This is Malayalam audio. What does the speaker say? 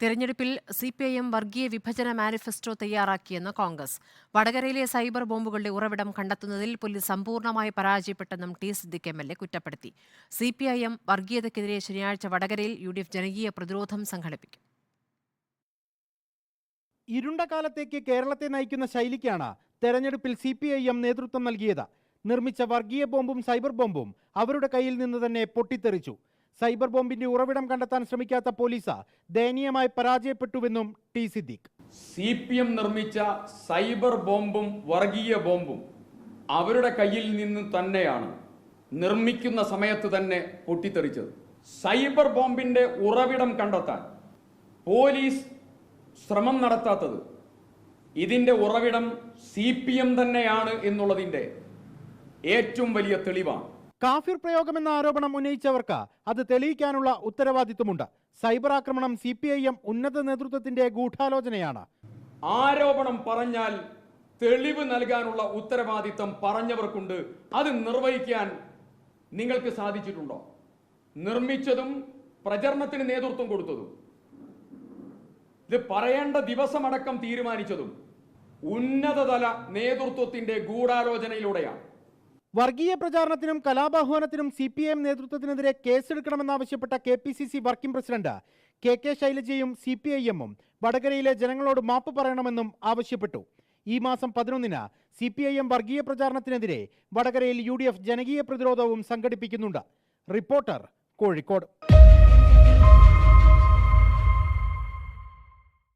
തെരഞ്ഞെടുപ്പിൽ സി പി ഐ എം വർഗീയ വിഭജന മാനിഫെസ്റ്റോ തയ്യാറാക്കിയെന്ന് കോൺഗ്രസ്. വടകരയിലെ സൈബർ ബോംബുകളുടെ ഉറവിടം കണ്ടെത്തുന്നതിൽ പോലീസ് സമ്പൂർണമായി പരാജയപ്പെട്ടെന്നും T Siddique M L A കുറ്റപ്പെടുത്തി. സി പി ഐ എം വർഗീയതയ്ക്കെതിരെ ശനിയാഴ്ച വടകരയിൽ യു ഡി എഫ് ജനകീയ പ്രതിരോധം സംഘടിപ്പിക്കും. ഇരുണ്ട കാലത്തേക്ക് കേരളത്തെ നയിക്കുന്ന ശൈലിക്കാണ് തെരഞ്ഞെടുപ്പിൽ സി പി ഐ എം നേതൃത്വം നൽകിയത്. നിർമ്മിച്ച വർഗീയ ബോംബും സൈബർ ബോംബും അവരുടെ കയ്യിൽ നിന്ന് തന്നെ പൊട്ടിത്തെറിച്ചു. സൈബർ ബോംബിന്റെ ഉറവിടം കണ്ടെത്താൻ ശ്രമിക്കാത്ത പോലീസ് ദയനീയമായി പരാജയപ്പെട്ടുവെന്നും T Siddique. C P M നിർമ്മിച്ച സൈബർ ബോംബും വർഗീയ ബോംബും അവരുടെ കയ്യിൽ നിന്ന് തന്നെയാണ് നിർമ്മിക്കുന്ന സമയത്ത് തന്നെ പൊട്ടിത്തെറിച്ചത്. സൈബർ ബോംബിന്റെ ഉറവിടം കണ്ടെത്താൻ പോലീസ് ശ്രമം നടത്താത്തത് ഇതിന്റെ ഉറവിടം സി പി എം തന്നെയാണ് എന്നുള്ളതിന്റെ ഏറ്റവും വലിയ തെളിവാണ്. കാഫിർ പ്രയോഗമെന്ന ആരോപണം ഉന്നയിച്ചവർക്ക് അത് തെളിയിക്കാനുള്ള ഉത്തരവാദിത്വമുണ്ട്. സൈബർ ആക്രമണം സി പി ഐ എം ഉന്നത നേതൃത്വത്തിന്റെ ഗൂഢാലോചനയാണ്. ആരോപണം പറഞ്ഞാൽ തെളിവ് നൽകാനുള്ള ഉത്തരവാദിത്തം പറഞ്ഞവർക്കുണ്ട്. അത് നിർവഹിക്കാൻ നിങ്ങൾക്ക് സാധിച്ചിട്ടുണ്ടോ? നിർമ്മിച്ചതും പ്രചരണത്തിന് നേതൃത്വം കൊടുത്തതും. ഇത് പറയേണ്ട ദിവസമടക്കം തീരുമാനിച്ചതും ഉന്നതതല നേതൃത്വത്തിന്റെ ഗൂഢാലോചനയിലൂടെയാണ്. വർഗീയ പ്രചാരണത്തിനും കലാപാഹ്വാനത്തിനും സി പി എം നേതൃത്വത്തിനെതിരെ കേസെടുക്കണമെന്നാവശ്യപ്പെട്ട K P C C working president K K ശൈലജയും C P I എമ്മും വടകരയിലെ ജനങ്ങളോട് മാപ്പ് പറയണമെന്നും ആവശ്യപ്പെട്ടു. ഈ മാസം പതിനൊന്നിന് സി പി ഐ എം വർഗീയ പ്രചാരണത്തിനെതിരെ വടകരയിൽ യു ഡി എഫ് ജനകീയ പ്രതിരോധവും സംഘടിപ്പിക്കുന്നുണ്ട്. റിപ്പോർട്ടർ കോഴിക്കോട്.